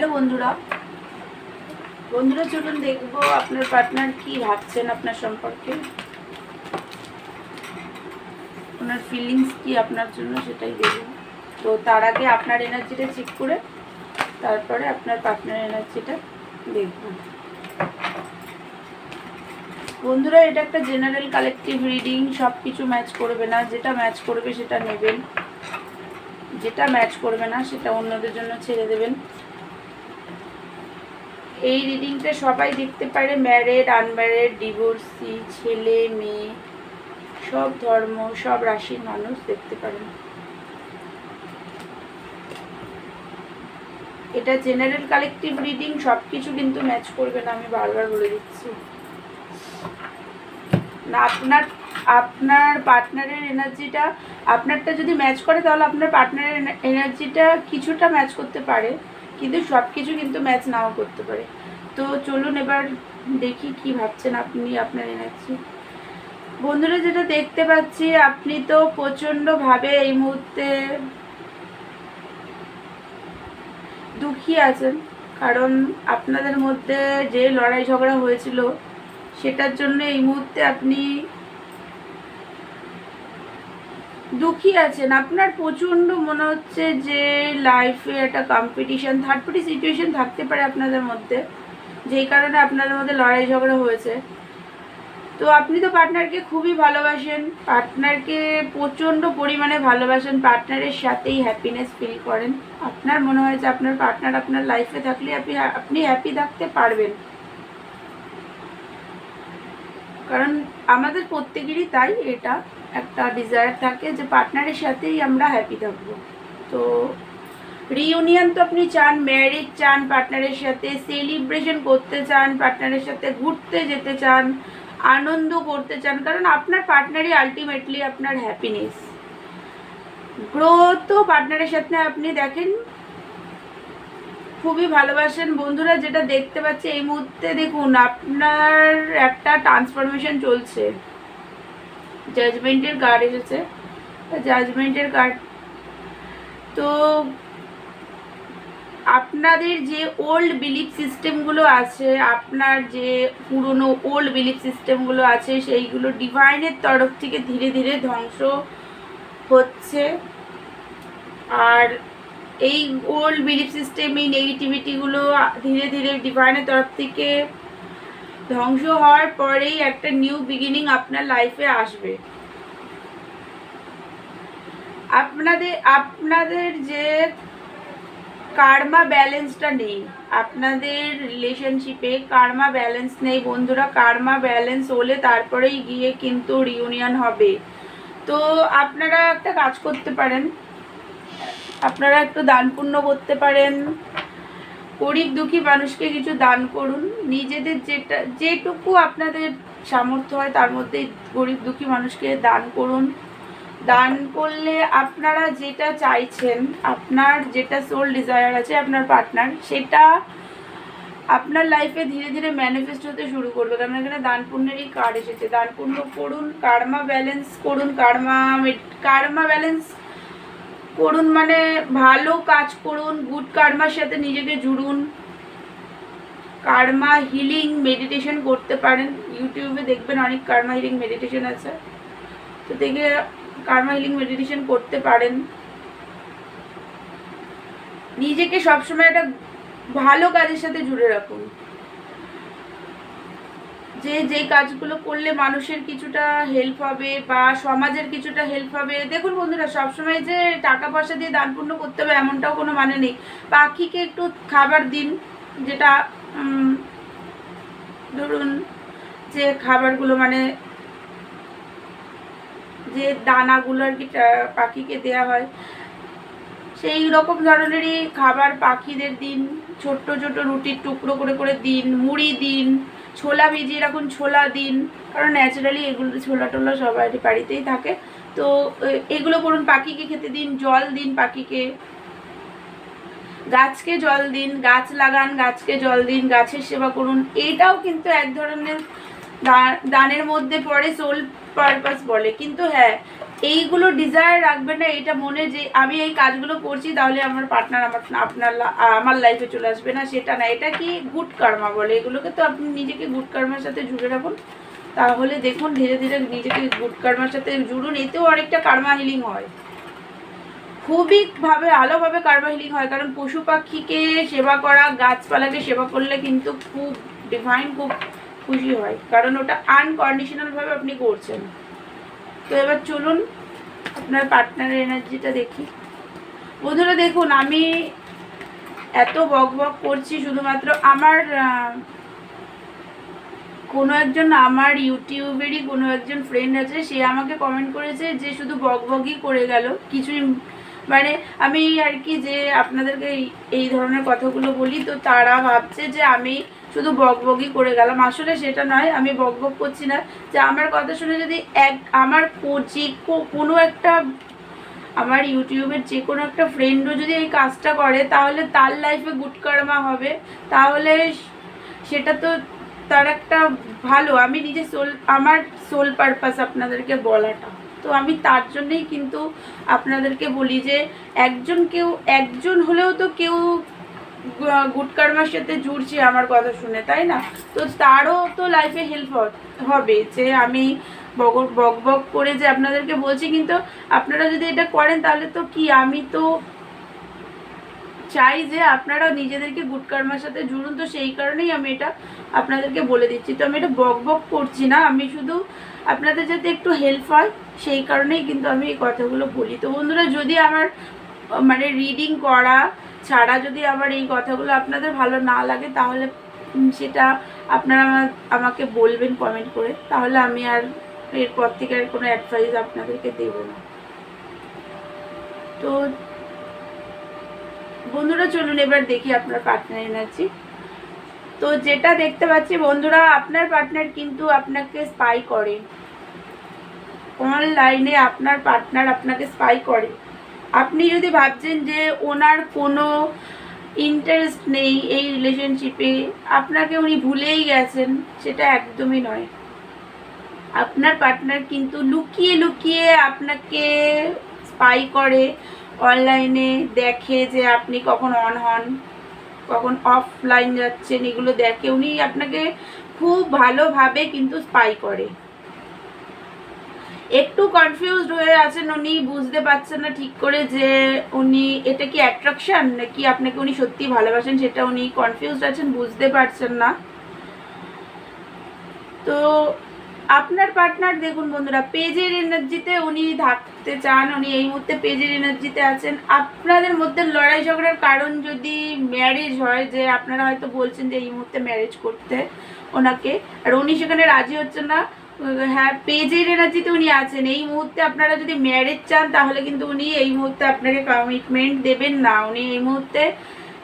Hello বন্ধুরা। বন্ধুরা, চলুন দেখব আপনার পার্টনার কি ভাবছেন আপনার সম্পর্কে। ওনার ফিলিংস কি আপনার জন্য সেটাই দেখব। তো তার আগে আপনার এনার্জিটা চেক করে তারপরে আপনার পার্টনার এনার্জিটা দেখব। বন্ধুরা, এটা একটা জেনারেল কালেকটিভ রিডিং সব কিছু ম্যাচ করবে না। যেটা ম্যাচ করবে সেটা নেবেন। যেটা ম্যাচ করবে না, সেটা অন্যদের জন্য ছেড়ে দেবেন। এই রিডিংটা সবাই দেখতে পারে ম্যারেড আনম্যারেড ডিভোর্সি ছেলে, মেয়ে, সব ধর্ম, সব রাশির মানুষ দেখতে পারেন। এটা জেনারেল কালেকটিভ রিডিং সব কিছু কিন্তু ম্যাচ করবে না, আমি বারবার বলে দিচ্ছি। না, আপনার আপনার পার্টনারের এনার্জিটা আপনারটা যদি ম্যাচ করে, তাহলে আপনার পার্টনারের এনার্জিটা কিছুটা ম্যাচ করতে পারে। কিন্তু সব কিছু কিন্তু ম্যাচ নাও করতে পারে। তো চলুন এবার দেখি কি ভাবছেন আপনি, আপনার এনার্জি বন্ধুরা, যেটা দেখতে পাচ্ছি, আপনি তো প্রচণ্ডভাবে এই মুহূর্তে দুঃখী আছেন। কারণ আপনাদের মধ্যে যে লড়াই ঝগড়া হয়েছিল, সেটার জন্য এই মুহূর্তে আপনি দুঃখী আছেন। আপনার প্রচণ্ড মনে হচ্ছে যে লাইফে একটা কম্পিটিশন থার্ড পার্টি সিচুয়েশন থাকতে পারে আপনাদের মধ্যে। যেই কারণে আপনাদের মধ্যে লড়াই ঝগড়া হয়েছে। তো আপনি তো পার্টনারকে খুবই ভালোবাসেন। পার্টনারকে প্রচণ্ড পরিমাণে ভালোবাসেন। পার্টনারের সাথেই হ্যাপিনেস ফিল করেন। আপনার মনে হয় যে আপনার পার্টনার আপনার লাইফে থাকলে আপনি আপনি হ্যাপি থাকতে পারবেন। কারণ আমাদের প্রত্যেকেরই তাই এটা। একটা ডিজায়ার থাকে যে পার্টনারের সাথেই আমরা হ্যাপি থাকব। তো রিউনিয়ন তো আপনি চান ম্যারেজ চান পার্টনারের সাথে সেলিব্রেশন করতে চান পার্টনারের সাথে ঘুরতে যেতে চান, আনন্দ করতে চান, কারণ আপনার পার্টনারই আলটিমেটলি আপনার হ্যাপিনেস গ্রোথও পার্টনারের সাথে আপনি দেখেন, খুবই ভালোবাসেন। বন্ধুরা যেটা দেখতে পাচ্ছি, এই মুহূর্তে দেখুন আপনার একটা ট্রান্সফরমেশন চলছে। জাজমেন্টের কার্ড এসেছে। জাজমেন্টের কার্ড তো আপনাদের যে ওল্ড বিলিফ সিস্টেমগুলো আছে, আপনার যে পুরনো ওল্ড বিলিফ সিস্টেমগুলো আছে, সেইগুলো ডিভাইনের তরফ থেকে ধীরে ধীরে ধ্বংস হচ্ছে। আর এই ওল্ড বিলিফ সিস্টেম এই নেগেটিভিটিগুলো ধীরে ধীরে ডিভাইনের তরফ থেকে ধ্বংস হওয়ার পরেই একটা নিউ বিগিনিং আপনার লাইফে আসবে। আপনাদের আপনাদের যে কার্মা ব্যালেন্সটা নেই, আপনাদের রিলেশনশিপে কার্মা ব্যালেন্স নেই, বন্ধুরা কার্মা ব্যালেন্স হলে তারপরেই গিয়ে কিন্তু রিউনিয়ন হবে। তো আপনারা একটা কাজ করতে পারেন, আপনারা একটু দান পুণ্য করতে পারেন গরিব দুঃখী মানুষকে কিছু দান করুন। নিজেদের যেটা, যেটুকু আপনাদের সামর্থ্য হয় তার মধ্যে গরিব দুঃখী মানুষকে দান করুন। দান করলে আপনারা যেটা চাইছেন, আপনার যেটা সোল ডিজায়ার আছে, আপনার পার্টনার সেটা আপনার লাইফে ধীরে ধীরে ম্যানিফেস্ট হতে শুরু করবে। কারণ এখানে দান পুণ্যেরই কার্ড এসেছে। দান পুণ্য করুন কার্মা ব্যালেন্স করুন কার্মা কার্মা ব্যালেন্স করুন মানে ভালো কাজ করুন গুড কার্মার সাথে নিজেকে জুড়ুন। কার্মা হিলিং মেডিটেশন করতে পারেন। ইউটিউবে দেখবেন অনেক কার্মা হিলিং মেডিটেশন আছে। তো দেখে কার্মা হিলিং মেডিটেশন করতে পারেন। নিজেকে সবসময় একটা ভালো কাজের সাথে জুড়ে রাখুন। যে যেই কাজগুলো করলে মানুষের কিছুটা হেল্প হবে বা সমাজের কিছুটা হেল্প হবে। দেখুন বন্ধুরা, সবসময় যে টাকা পয়সা দিয়ে দান পূর্ণ করতে হবে এমনটাও কোনো মানে নেই। পাখিকে একটু খাবার দিন, যেটা ধরুন যে খাবারগুলো মানে যে দানাগুলো আর কি পাখিকে দেওয়া হয়, সেই রকম ধরনেরই খাবার পাখিদের দিন, ছোট্ট ছোট রুটির টুকরো করে করে দিন, মুড়ি দিন ছোলা ভিজিয়ে রাখুন, ছোলা দিন। কারণ ন্যাচারালি এগুলো ছোলা টোলা সবাই বাড়িতেই থাকে। তো এগুলো করুন, পাখিকে খেতে দিন, জল দিন পাখিকে। গাছকে জল দিন, গাছ লাগান, গাছকে জল দিন, গাছের সেবা করুন। এটাও কিন্তু এক ধরনের দানের মধ্যে পড়ে সোল পারপাস বলে। কিন্তু হ্যাঁ এইগুলো ডিজায়ার রাখবেন না এটা মনে যে আমি এই কাজগুলো করছি, তাহলে আমার পার্টনার আমার, আপনার আমার লাইফে চলে আসবে না, সেটা না। এটা কি গুড কার্মা বলে? এগুলোকে তো আপনি নিজেকে গুড কার্মার সাথে জুড়ে রাখুন। তাহলে দেখুন, ধীরে ধীরে নিজেকে গুড কার্মার সাথে জুড়ুন, এতেও অনেকটা কার্মা হিলিং হয়। খুবই ভাবে ভালোভাবে কার্মা হিলিং হয়, কারণ পশু পাখিকে সেবা করা, গাছপালাকে সেবা করলে কিন্তু খুব ডিভাইন খুব খুশি হয়। কারণ ওটা আনকন্ডিশনালভাবে আপনি করছেন। তো এবার চলুন আপনার পার্টনারের এনার্জিটা দেখি। বন্ধুরা দেখুন, আমি এত বক বক করছি শুধুমাত্র আমার কোনো একজন আমার ইউটিউবেরই কোনো একজন ফ্রেন্ড আছে, সে আমাকে কমেন্ট করেছে যে শুধু বক বকই করে গেল, কিছুই মানে আমি আর কি যে আপনাদেরকে এই- এই ধরনের কথাগুলো বলি, তো তারা ভাবছে যে আমি শুধু বক বকই করে গেলাম। আসলে সেটা নয়, আমি বক বক করছি না। যে আমার কথা শুনে যদি এক, আমার যে কোনো একটা, আমার ইউটিউবের যে কোনো একটা ফ্রেন্ডও যদি এই কাজটা করে, তাহলে তার লাইফে গুড কর্মা হবে। তাহলে সেটা তো তার একটা ভালো। আমি নিজে সোল আমার সোল পারপাস আপনাদেরকে বলাটা। তো আমি তার জন্যই কিন্তু আপনাদেরকে বলি যে, একজন কেউ, একজন হলেও তো কেউ গুড কর্মার সাথে জুড়ছে আমার কথা শুনে, তাই না? তো তারও তো লাইফে হেল্প হবে যে আমি বক বক করে যে আপনাদেরকে বলছি, কিন্তু আপনারা যদি এটা করেন তাহলে তো কি, আমি তো চাই যে আপনারা নিজেদেরকে গুড কর্মার সাথে জুড়ুন, তো সেই কারণেই আমি এটা আপনাদেরকে বলে দিচ্ছি। তো আমি এটা বক বক করছি না, আমি শুধু আপনাদের যাতে একটু হেল্প হয়, সেই কারণেই কিন্তু আমি এই কথাগুলো বলি। তো বন্ধুরা, যদি আমার মানে রিডিং করা ছাড়া যদি আমার এই কথাগুলো আপনাদের ভালো না লাগে, তাহলে সেটা আপনারা আমা- আমাকে বলবেন কমেন্ট করে। তাহলে আমি আর এরপর থেকে আর কোনো অ্যাডভাইস আপনাদেরকে দেবো না। তো বন্ধুরা, চলুন এবার দেখি আপনার পার্টনার এনার্জি। তো যেটা দেখতে পাচ্ছি, বন্ধুরা, আপনার পার্টনার কিন্তু আপনাকে স্পাই করে। অনলাইনে আপনার পার্টনার আপনাকে স্পাই করে। আপনি যদি ভাবছেন যে ওনার কোনো ইন্টারেস্ট নেই এই রিলেশনশিপে আপনাকে উনি ভুলেই গেছেন, সেটা একদমই নয়। আপনার পার্টনার কিন্তু লুকিয়ে লুকিয়ে আপনাকে স্পাই করে অনলাইনে দেখে যে আপনি কখন অন হন, কখন অফলাইন যাচ্ছেন, এগুলো দেখে উনি আপনাকে খুব ভালোভাবে কিন্তু স্পাই করে। একটু কনফিউজড হয়ে আছেন, উনি বুঝতে পারছেন না ঠিক করে যে উনি, এটা কি অ্যাট্রাকশন নাকি আপনাকে উনি সত্যি ভালোবাসেন সেটা উনি কনফিউজড আছেন, বুঝতে পারছেন না। তো আপনার পার্টনার দেখুন বন্ধুরা, পেজের এনার্জিতে উনি থাকতে চান, উনি এই মুহূর্তে পেজের এনার্জিতে আছেন। আপনাদের মধ্যে লড়াই ঝগড়ার কারণ যদি ম্যারেজ হয়, যে আপনারা হয়তো বলছেন যে এই মুহূর্তে ম্যারেজ করতে ওনাকে, আর উনি সেখানে রাজি হচ্ছেন না হ্যাঁ পেজের এনার্জিতে উনি আছেন। এই মুহূর্তে আপনারা যদি ম্যারেজ চান, তাহলে কিন্তু উনি এই মুহূর্তে আপনাকে কমিটমেন্ট দেবেন না। উনি এই মুহূর্তে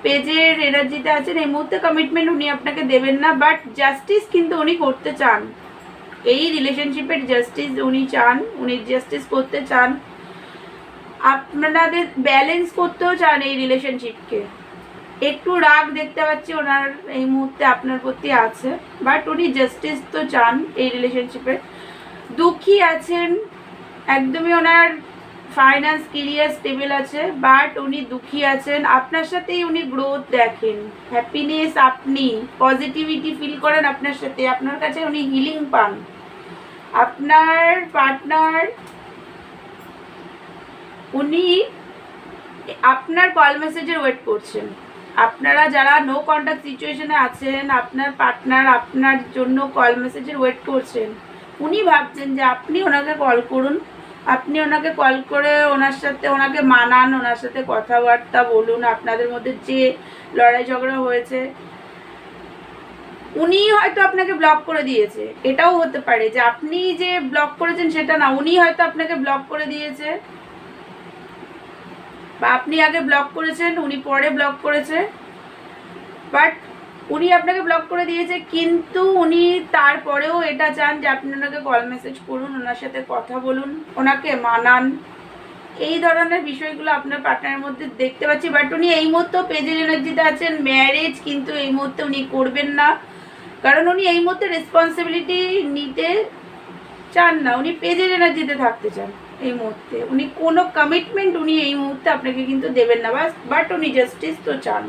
পেজের এনার্জিতে আছেন। এই মুহূর্তে কমিটমেন্ট উনি আপনাকে দেবেন না বাট জাস্টিস কিন্তু উনি করতে চান। এই রিলেশনশিপের জাস্টিস উনি চান, উনি জাস্টিস করতে চান। আপনাদের ব্যালেন্স করতেও চান এই রিলেশনশিপকে একটু রাগ দেখতে পাচ্ছি ওনার এই মুহূর্তে আপনার প্রতি আছে বাট উনি জাস্টিস তো চান এই রিলেশনশিপে দুঃখী আছেন, একদমই ওনার ফাইন্যান্স কেরিয়ার স্টেবল আছে বাট উনি দুঃখী আছেন। আপনার সাথেই উনি গ্রোথ দেখেন। হ্যাপিনেস আপনি পজিটিভিটি ফিল করেন আপনার সাথে, আপনার কাছে উনি হিলিং পান। আপনার পার্টনার উনি আপনার কল মেসেজের ওয়েট করছেন। আপনারা যারা নো কন্ট্যাক্ট সিচুয়েশনে আছেন, আপনার পার্টনার আপনার জন্য কল মেসেজের ওয়েট করছেন, উনি ভাবছেন যে আপনি ওনাকে কল করুন। আপনি ওনাকে কল করে ওনার সাথে, ওনাকে মানান, ওনার সাথে কথাবার্তা বলুন, আপনাদের মধ্যে যে লড়াই ঝগড়া হয়েছে। উনি হয়তো আপনাকে ব্লক করে দিয়েছে। এটাও হতে পারে যে আপনি যে ব্লক করেছেন সেটা না, উনি হয়তো আপনাকে ব্লক করে দিয়েছে। বা আপনি আগে ব্লক করেছেন, উনি পরে ব্লক করেছে। বাট উনি আপনাকে ব্লক করে দিয়েছে, কিন্তু উনি তারপরেও এটা চান যে আপনি ওনাকে কল মেসেজ করুন, ওনার সাথে কথা বলুন, ওনাকে মানান। এই ধরনের বিষয়গুলো আপনার পার্টনারের মধ্যে দেখতে পাচ্ছি। বাট উনি এই মুহূর্তে পেজের এনার্জিতে আছেন ম্যারেজ কিন্তু এই মুহূর্তে উনি করবেন না। কারণ উনি এই মুহূর্তে রেসপন্সিবিলিটি নিতে চান না, উনি পেজের এনার্জিতে থাকতে চান। এই মুহূর্তে। উনি কোনো কমিটমেন্ট উনি এই মুহূর্তে আপনাকে কিন্তু দেবেন না। বাট উনি জাস্টিস তো চান।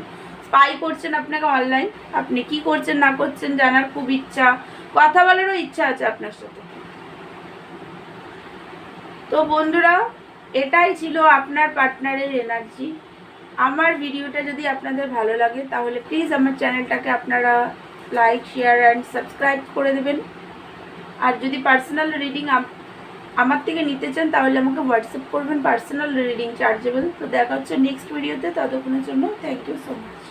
স্পাই করছেন আপনাকে অনলাইন আপনি কি করছেন, না করছেন জানার খুব ইচ্ছা। কথা বলারও ইচ্ছা আছে আপনার সাথে। তো বন্ধুরা, এটাই ছিল আপনার পার্টনারের এনার্জি আমার ভিডিওটা যদি আপনাদের ভালো লাগে, তাহলে প্লিজ আমার চ্যানেলটাকে আপনারা লাইক শেয়ার অ্যান্ড সাবস্ক্রাইব করে দেবেন। আর যদি পার্সোনাল রিডিং আমার থেকে নিতে চান, তাহলে আমাকে হোয়াটসঅ্যাপ করবেন পার্সোনাল রিডিং চার্জেবল তো দেখা হচ্ছে নেক্সট ভিডিওতে ততক্ষণের জন্য থ্যাংক ইউ সো মাচ